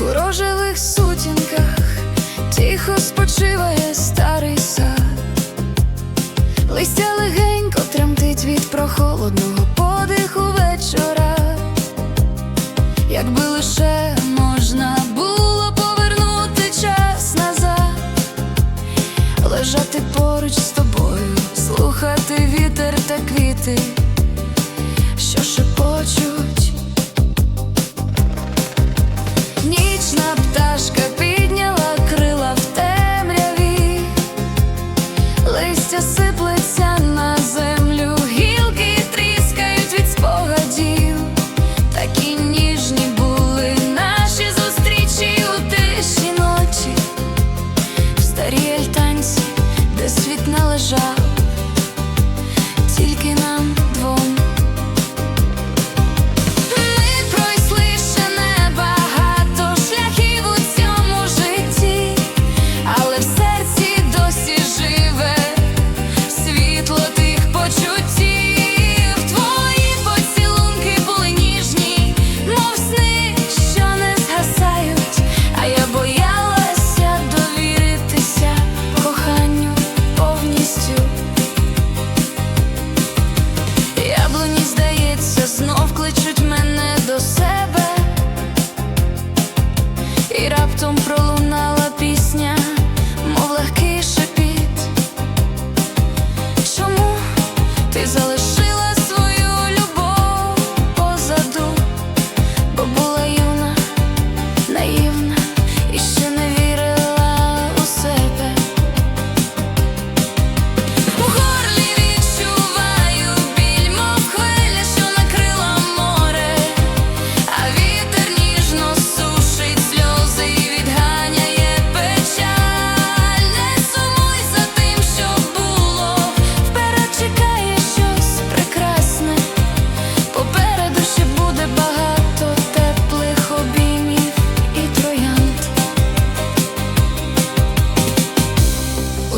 у рожевих сутінках тихо спочиває старий сад, листя легенько тремтить від прохолодного подиху вечора, якби лише можна було повернути час назад, лежати поруч з тобою, слухати вітер та квіти. щастя сиплеться на Um problema.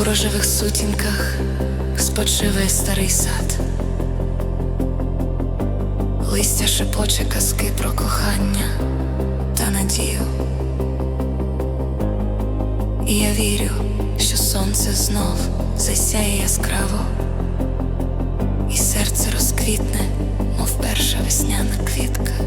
Рожевих сутінках спочиває старий сад. Листя шепоче казки про кохання та надію. І я вірю, що сонце знов засяє яскраво, і серце розквітне, мов перша весняна квітка.